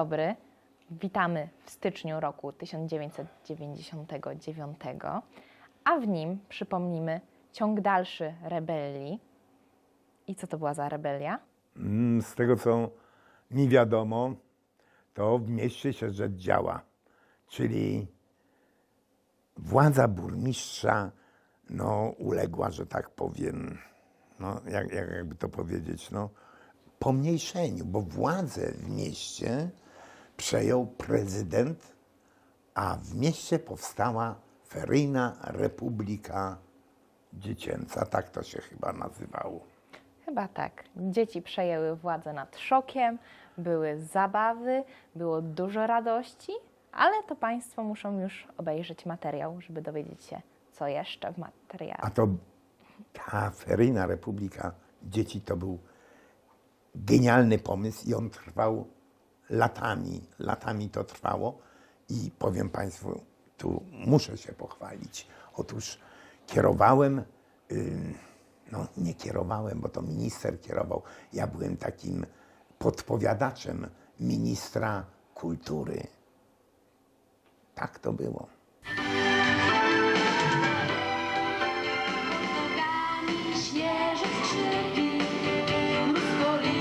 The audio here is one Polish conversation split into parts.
dobry. Witamy w styczniu roku 1999, a w nim przypomnimy ciąg dalszy rebelii. I co to była za rebelia? Mm, Z tego, co mi wiadomo, to w mieście się rzecz działa. Czyli władza burmistrza no, uległa, że tak powiem, no, jak, jak, jakby to powiedzieć, no, pomniejszeniu, bo władzę w mieście przejął prezydent, a w mieście powstała Feryjna Republika Dziecięca, tak to się chyba nazywało. Chyba tak. Dzieci przejęły władzę nad szokiem, były zabawy, było dużo radości, ale to Państwo muszą już obejrzeć materiał, żeby dowiedzieć się, co jeszcze w materiale. A to ta Feryjna Republika Dzieci to był genialny pomysł i on trwał latami. Latami to trwało i powiem Państwu, tu muszę się pochwalić. Otóż kierowałem, no nie kierowałem, bo to minister kierował. Ja byłem takim podpowiadaczem ministra kultury. Tak to było.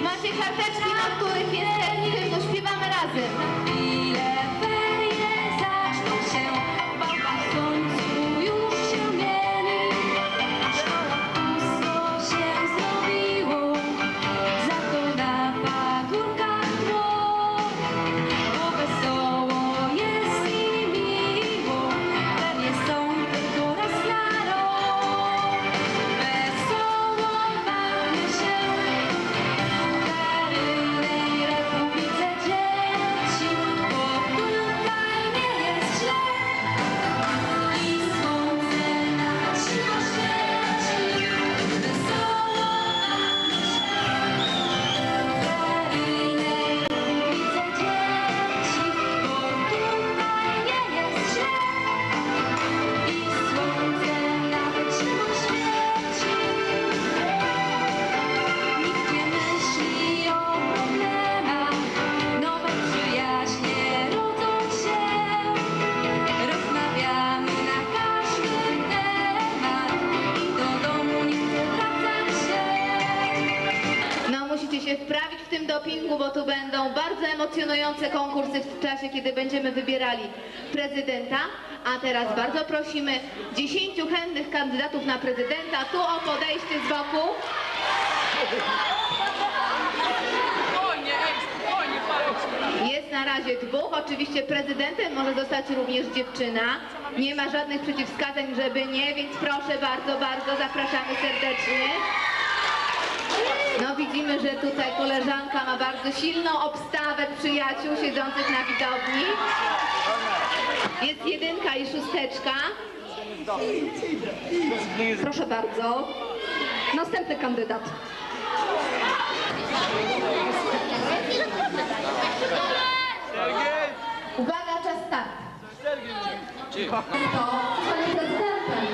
Macie karteczki, na których jest wprawić w tym dopingu, bo tu będą bardzo emocjonujące konkursy w czasie, kiedy będziemy wybierali prezydenta. A teraz bardzo prosimy 10 chętnych kandydatów na prezydenta tu o podejście z boku. Jest na razie dwóch. Oczywiście prezydentem może zostać również dziewczyna. Nie ma żadnych przeciwwskazań, żeby nie, więc proszę bardzo, bardzo zapraszamy serdecznie. No widzimy, że tutaj koleżanka ma bardzo silną obstawę przyjaciół siedzących na widowni. Jest jedynka i szósteczka. Proszę bardzo. Następny kandydat. Uwaga, czas start. To panie prezydentem.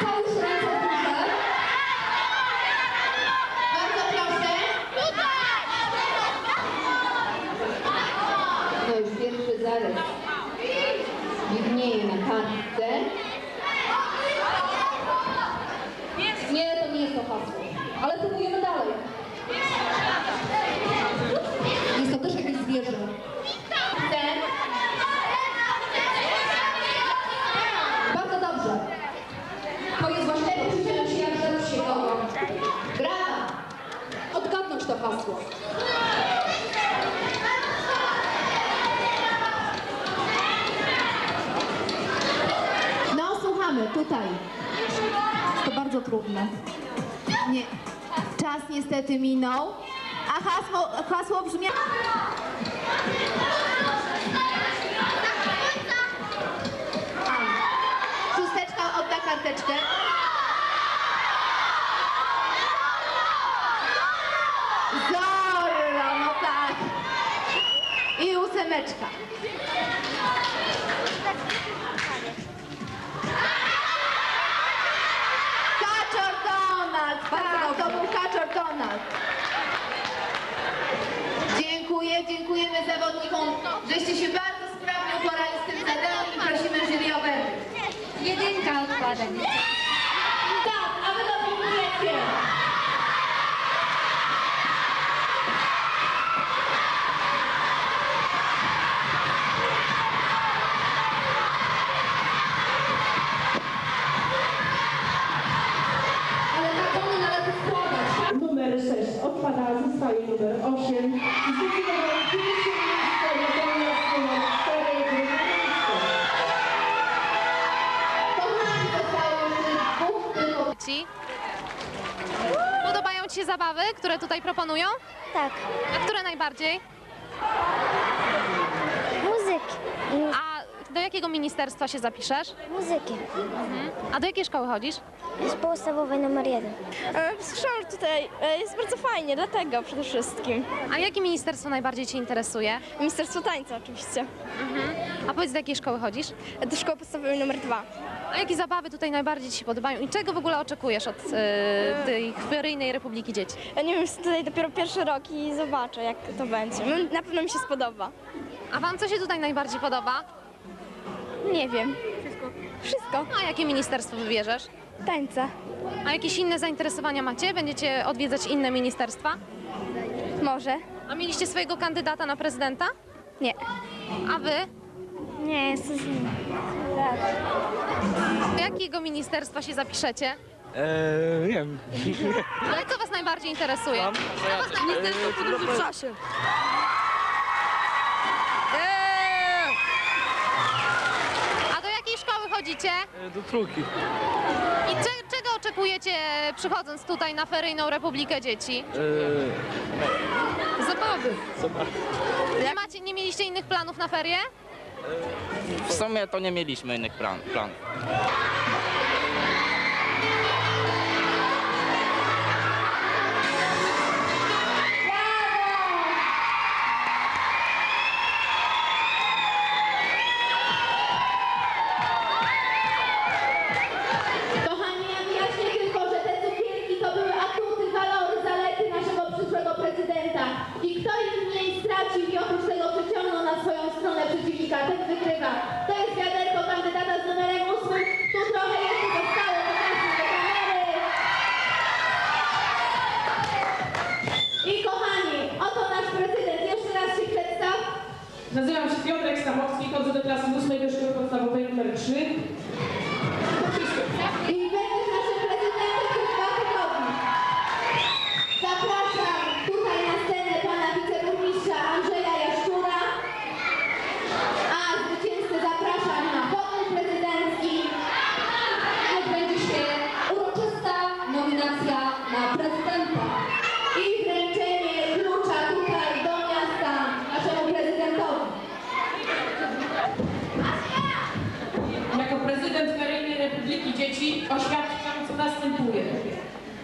Całe się ręce w górze. Bardzo proszę. No już pierwszy zarys widnieje na kartce. Nie, to nie jest to hasło. Ale próbujemy dalej. Jest to też jakieś zwierzę. Ten. Bardzo dobrze. To jest właśnie poczucie przyjazności kogo. Brawa! Odgadnąć to hasło. No, słuchamy, tutaj. To bardzo trudne. Nie. Czas niestety minął. A hasło, hasło brzmi... Szósteczka odda karteczkę. Zorro, no tak. I ósemeczka. Jedynka odpada. Zabawy, które tutaj proponują? Tak, A które najbardziej? muzyki. A do jakiego ministerstwa się zapiszesz? Muzyki. A do jakiej szkoły chodzisz? Szkoła podstawowa numer jeden. E, Słyszałam, że tutaj e, jest bardzo fajnie, dlatego przede wszystkim. A jakie ministerstwo najbardziej Cię interesuje? Ministerstwo Tańca oczywiście. A powiedz, do jakiej szkoły chodzisz? E, Do szkoły podstawowej numer dwa. A jakie zabawy tutaj najbardziej Ci się podobają i czego w ogóle oczekujesz od e, tej Feryjnej Republiki Dzieci? Ja nie wiem, jestem tutaj dopiero pierwszy rok i zobaczę jak to będzie. No, Na pewno mi się spodoba. A Wam co się tutaj najbardziej podoba? Nie wiem. Wszystko. Wszystko. A jakie ministerstwo wybierzesz? Tańce. A jakieś inne zainteresowania macie? Będziecie odwiedzać inne ministerstwa? Może. A mieliście swojego kandydata na prezydenta? Nie. A Wy? Nie, jest Do jakiego ministerstwa się zapiszecie? Eee, nie wiem. Ale co Was najbardziej interesuje? Ministerstwo podróży w czasie? A do jakiej szkoły chodzicie? E, Do trójki. I cze- czego oczekujecie przychodząc tutaj na Feryjną Republikę Dzieci? Eee, Zabawy. Nie, macie, nie mieliście innych planów na ferie? W sumie to nie mieliśmy innych plan, planów.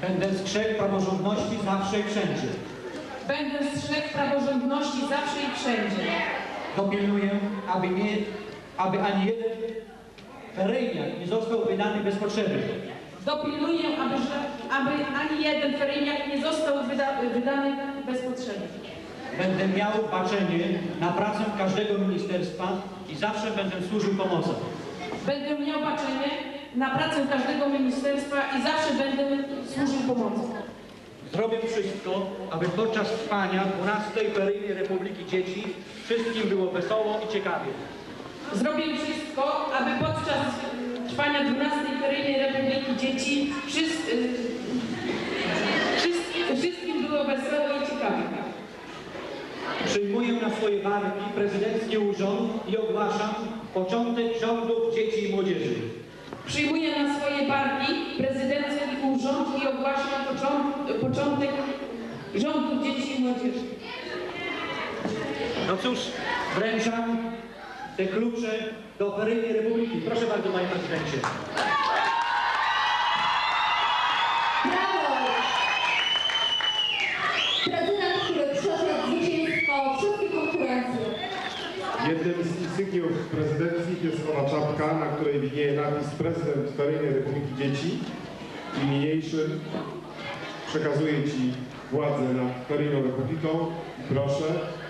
Będę strzegł praworządności zawsze i wszędzie. Będę strzegł praworządności zawsze i wszędzie. Dopilnuję, aby, nie, aby ani jeden feryjniak nie został wydany bez potrzeby. Dopilnuję, aby, że, aby ani jeden feryjniak nie został wyda, wydany bez potrzeby. Będę miał baczenie na pracę każdego ministerstwa i zawsze będę służył pomocą. Będę miał baczenie na pracę każdego ministerstwa i zawsze będę służył pomocą. Zrobię wszystko, aby podczas trwania 12 Feryjnej Republiki Dzieci wszystkim było wesoło i ciekawie. Zrobię wszystko, aby podczas trwania 12 Feryjnej Republiki Dzieci wszyscy, wszyscy, wszystkim było wesoło i ciekawie. Przyjmuję na swoje barki prezydencki urząd i ogłaszam początek rządów dzieci i młodzieży. Przyjmuję na swoje barki prezydencki urząd i ogłaszam począt, początek rządu dzieci i młodzieży. No cóż, wręczam te klucze do Feryjnej Republiki. Proszę bardzo, panie prezydencie. Jednym z insygniów prezydenckich jest owa czapka, na której widnieje napis Prezydent Feryjnej Republiki Dzieci. I niniejszym przekazuję Ci władzę nad Feryjną Republiką i proszę,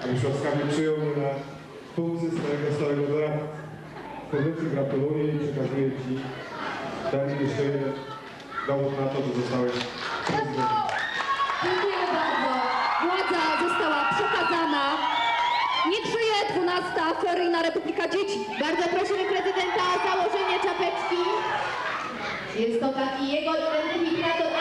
abyś łaskawie przyjął mnie na funkcję swojego stałego doradcy. Serdecznie gratuluję i przekazuję Ci ten jeszcze jeden dowód na to, że zostałeś prezydentem. 12. Feryjna Republika Dzieci. Bardzo prosimy prezydenta o założenie czapeczki. Jest to taki jego identyfikator.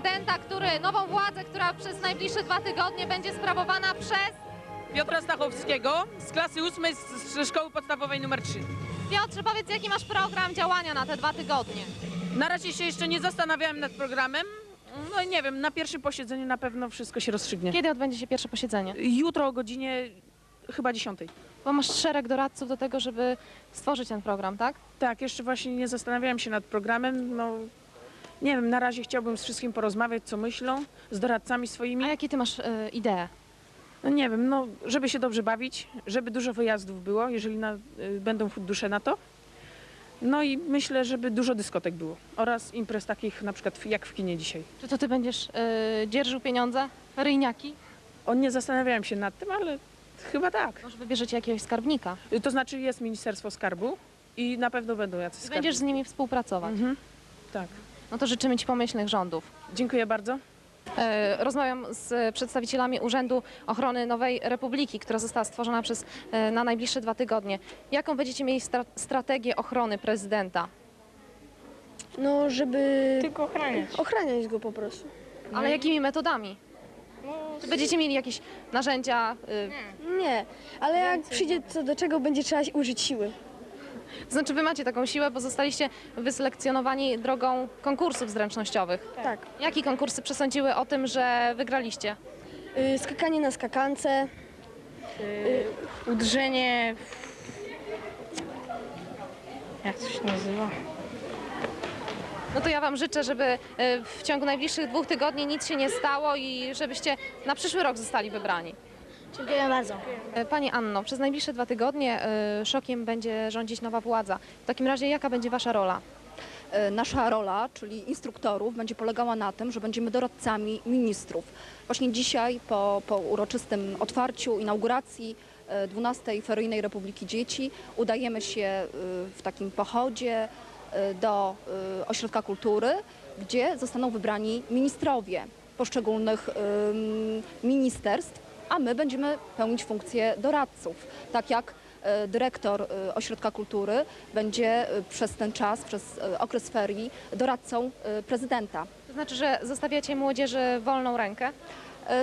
Prezydenta, który, nową władzę, która przez najbliższe dwa tygodnie będzie sprawowana przez Piotra Stachowskiego z klasy ósmej z, szkoły podstawowej numer 3. Piotrze, powiedz, jaki masz program działania na te dwa tygodnie? Na razie się jeszcze nie zastanawiałem nad programem. No i nie wiem, na pierwszym posiedzeniu na pewno wszystko się rozstrzygnie. Kiedy odbędzie się pierwsze posiedzenie? Jutro o godzinie chyba 10. Bo masz szereg doradców do tego, żeby stworzyć ten program, tak? Tak, jeszcze właśnie nie zastanawiałem się nad programem. No, nie wiem, na razie chciałbym z wszystkim porozmawiać, co myślą, z doradcami swoimi. A jakie ty masz e, idee? No nie wiem, no, żeby się dobrze bawić, żeby dużo wyjazdów było, jeżeli na, y, będą fundusze na to. No i myślę, żeby dużo dyskotek było oraz imprez takich na przykład w- jak w kinie dzisiaj. Czy to ty będziesz e, dzierżył pieniądze? Ryjniaki? On nie zastanawiałem się nad tym, ale chyba tak. Może wybierzecie jakiegoś skarbnika? Y, To znaczy jest Ministerstwo Skarbu i na pewno będą jacyś I będziesz z nimi współpracować. Mhm. Tak. No to życzymy ci pomyślnych rządów. Dziękuję bardzo. E, Rozmawiam z przedstawicielami Urzędu Ochrony Nowej Republiki, która została stworzona przez, e, na najbliższe dwa tygodnie. Jaką będziecie mieli stra- strategię ochrony prezydenta? No, żeby Tylko ochraniać. ochraniać go po prostu. Ale jakimi metodami? Czy będziecie mieli jakieś narzędzia? y, Nie, ale jak przyjdzie co do czego, będzie trzeba użyć siły. To znaczy wy macie taką siłę, bo zostaliście wyselekcjonowani drogą konkursów zręcznościowych. Tak. Jakie konkursy przesądziły o tym, że wygraliście? Y, skakanie na skakance, Udrzenie... Jak to się nazywa? No to ja wam życzę, żeby y, w ciągu najbliższych dwóch tygodni nic się nie stało i żebyście na przyszły rok zostali wybrani. Dziękuję bardzo. E, Pani Anno, przez najbliższe dwa tygodnie y, szokiem będzie rządzić nowa władza. W takim razie jaka będzie wasza rola? E, Nasza rola, czyli instruktorów, będzie polegała na tym, że będziemy doradcami ministrów. Właśnie dzisiaj po, po uroczystym otwarciu, inauguracji e, 12 Feryjnej Republiki Dzieci udajemy się e, w takim pochodzie e, do e, ośrodka kultury, gdzie zostaną wybrani ministrowie poszczególnych ministerstw, a my będziemy pełnić funkcję doradców, tak jak e, dyrektor e, Ośrodka Kultury będzie e, przez ten czas, przez okres ferii doradcą prezydenta. To znaczy, że zostawiacie młodzieży wolną rękę?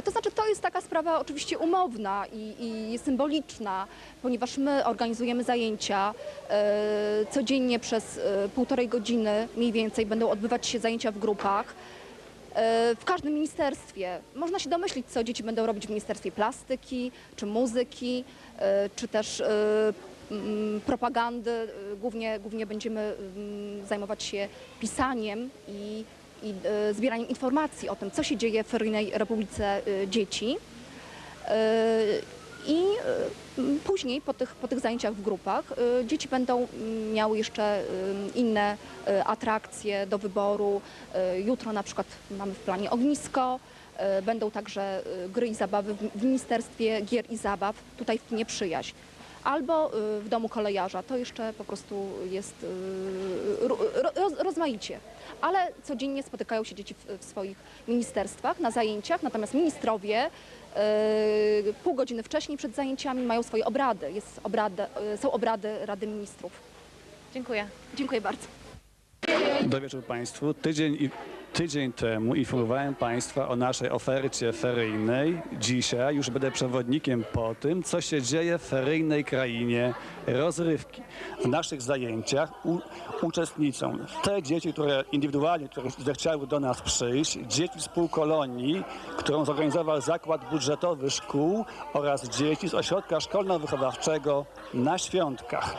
To znaczy, to jest taka sprawa oczywiście umowna i, i symboliczna, ponieważ my organizujemy zajęcia. Codziennie przez półtorej godziny mniej więcej będą odbywać się zajęcia w grupach. E, W każdym ministerstwie można się domyślić, co dzieci będą robić w Ministerstwie Plastyki, czy Muzyki, e, czy też e, mm, propagandy. Głównie, głównie będziemy mm, zajmować się pisaniem i, i zbieraniem informacji o tym, co się dzieje w Feryjnej Republice Dzieci. I później po tych, po tych zajęciach w grupach e, dzieci będą miały jeszcze e, inne e, atrakcje do wyboru. Jutro na przykład mamy w planie ognisko. Będą także gry i zabawy w w Ministerstwie Gier i Zabaw, tutaj w kinie Przyjaźń. Albo y, w domu kolejarza. To jeszcze po prostu jest y, ro, roz, rozmaicie. Ale codziennie spotykają się dzieci w, swoich ministerstwach na zajęciach, natomiast ministrowie y, pół godziny wcześniej przed zajęciami mają swoje obrady. Jest obrady, są obrady Rady Ministrów. Dziękuję. Dziękuję bardzo. Dobry wieczór Państwu. Tydzień, i- tydzień temu informowałem Państwa o naszej ofercie feryjnej. Dzisiaj już będę przewodnikiem po tym, co się dzieje w feryjnej krainie rozrywki. W naszych zajęciach u, uczestniczą te dzieci, które indywidualnie, które zechciały do nas przyjść, dzieci z półkolonii, którą zorganizował Zakład Budżetowy Szkół oraz dzieci z ośrodka szkolno-wychowawczego na Świątkach.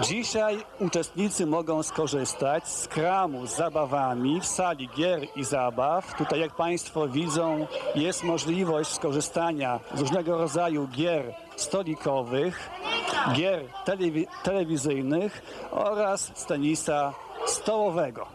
Dzisiaj uczestnicy mogą skorzystać z kramu z zabawami w sali gier i zabaw. Tutaj, jak Państwo widzą, jest możliwość skorzystania z różnego rodzaju gier stolikowych, gier telewi- telewizyjnych oraz z tenisa stołowego.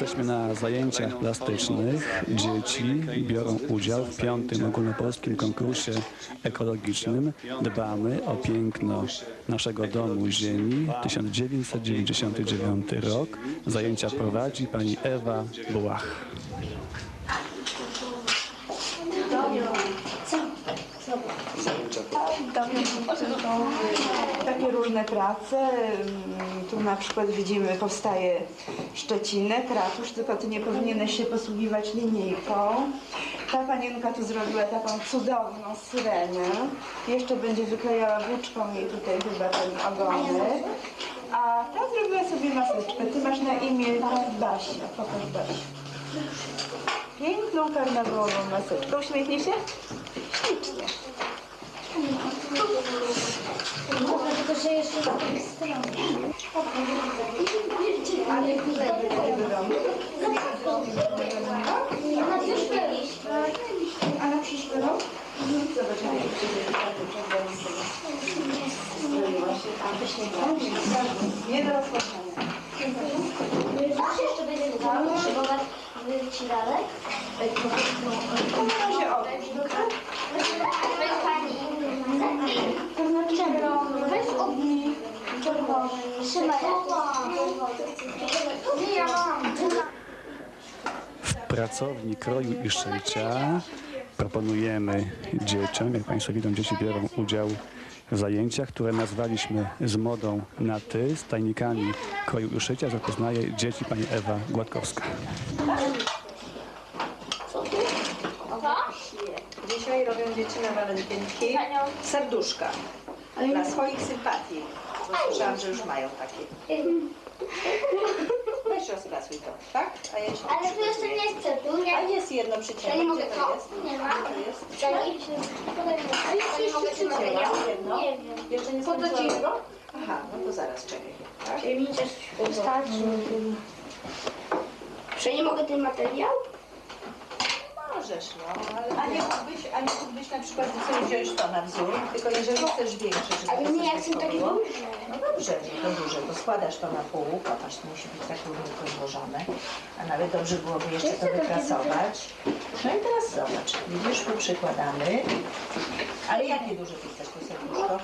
Jesteśmy na zajęciach plastycznych. Dzieci biorą udział w piątym ogólnopolskim konkursie ekologicznym. Dbamy o piękno naszego domu ziemi. 1999 rok. Zajęcia prowadzi pani Ewa Błach. Tam są takie różne prace. Mm, Tu na przykład widzimy, powstaje Szczecinek, ratusz, tylko ty nie powinieneś się posługiwać linijką. Ta panienka tu zrobiła taką cudowną syrenę. Jeszcze będzie wyklejała włóczką jej tutaj chyba ten ogonek. A ta zrobiła sobie maseczkę. Ty masz na imię Basia. Pokaż Basiu. Piękną karnawałową maseczkę. Uśmiechnij się? Ślicznie. Tylko, że jeszcze z tej strony. Ale tutaj tutaj wygląda. No już byliśmy. A na przyszły rok? Zobacz, jak to się Zrobiła się tam. Nie do rozpoczęcia. Zawsze jeszcze będzie chciał potrzebować wycinalek. Na razie odłóż. To znaczy, weź czerwony. Nie, ja mam. W pracowni kroju i szycia proponujemy dzieciom, jak Państwo widzą, dzieci biorą udział w zajęciach, które nazwaliśmy z modą na ty, z tajnikami kroju i szycia. Zapoznaje dzieci pani Ewa Gładkowska. Dzisiaj robią dzieci na walentynki serduszka dla swoich sympatii. Bo słyszałam, że już mają takie. Weź rozpracuj to, tak? A ja się Ale to jeszcze nie jest przedłużenie. A jest jedno przycięte. Ja nie mogę Gdzie to to. jest? Nie ma. To jest? Daj mi. Podaj mi. A nie mogę. Jedno? Nie wiem. Jeszcze nie skończyłam? Aha, no to zaraz czekaj. Tak? Czy mi też wystarczy? Czy nie mogę ten materiał? Możesz, no, ale a nie mógłbyś, a nie mógłbyś na przykład sobie wziąć to na wzór, tylko jeżeli chcesz większe, żeby Ale to nie, jak są takie duże. No dobrze, to duże, to składasz to na pół, popatrz, to musi być tak równiutko złożone, a nawet dobrze byłoby jeszcze to wyprasować. No i teraz zobacz, widzisz, tu przykładamy, ale jakie duże ty chcesz to serduszko?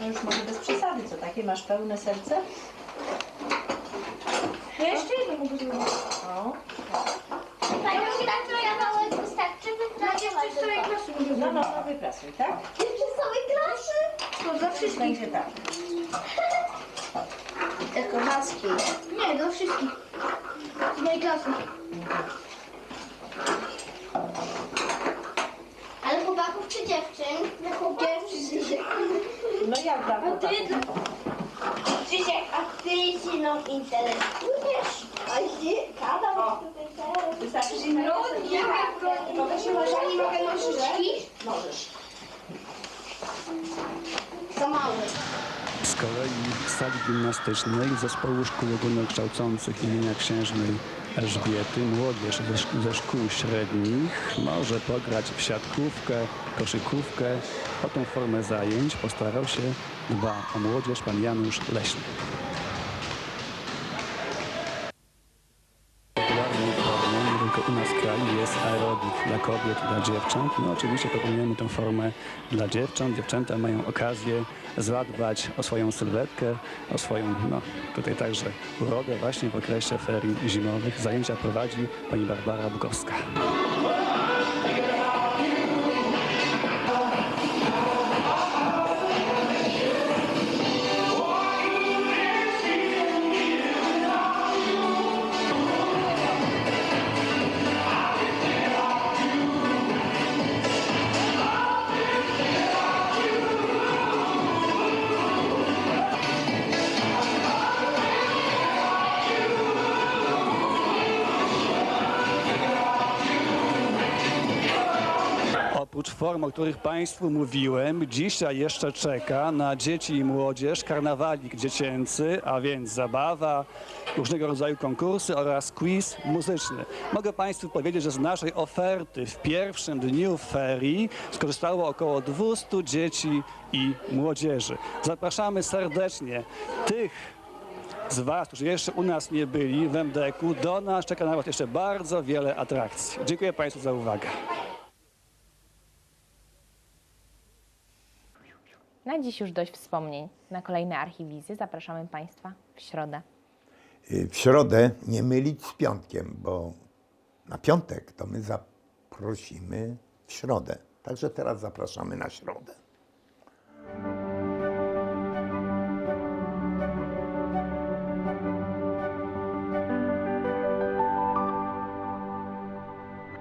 No już może bez przesady, co takie, masz pełne serce? Ja jeszcze jedno mogę zrobić. O, No, no, no wypracuj, tak? Jeszcze z całej klasy? To dla wszystkich. Będzie tak. Tylko maski. Nie, dla wszystkich. Z mojej klasy. Ale chłopaków czy dziewczyn? Dla chłopaków. Dziewczyn. No jak dla A ty chłopaków? Krzysiek, a ty się mną interesujesz? A ty, kada inne No, nie Mogę się mogę nożyczki? Możesz. Za mały. Z kolei w sali gimnastycznej zespołu szkół ogólnokształcących imienia księżnej Elżbiety młodzież ze, szk- ze szkół średnich może pograć w siatkówkę, koszykówkę. O tą formę zajęć postarał się dba o młodzież pan Janusz Leśny. Dla kobiet, dla dziewcząt. No oczywiście proponujemy tę formę dla dziewcząt. Dziewczęta mają okazję zadbać o swoją sylwetkę, o swoją, no tutaj także urodę właśnie w okresie ferii zimowych. Zajęcia prowadzi pani Barbara Bukowska. O których Państwu mówiłem, dzisiaj jeszcze czeka na dzieci i młodzież karnawalik dziecięcy, a więc zabawa, różnego rodzaju konkursy oraz quiz muzyczny. Mogę Państwu powiedzieć, że z naszej oferty w pierwszym dniu ferii skorzystało około 200 dzieci i młodzieży. Zapraszamy serdecznie tych z Was, którzy jeszcze u nas nie byli w MDK-u, do nas czeka na Was jeszcze bardzo wiele atrakcji. Dziękuję Państwu za uwagę. Dziś już dość wspomnień. Na kolejne archiwizje zapraszamy Państwa w środę. Y, W środę nie mylić z piątkiem, bo na piątek to my zaprosimy w środę. Także teraz zapraszamy na środę.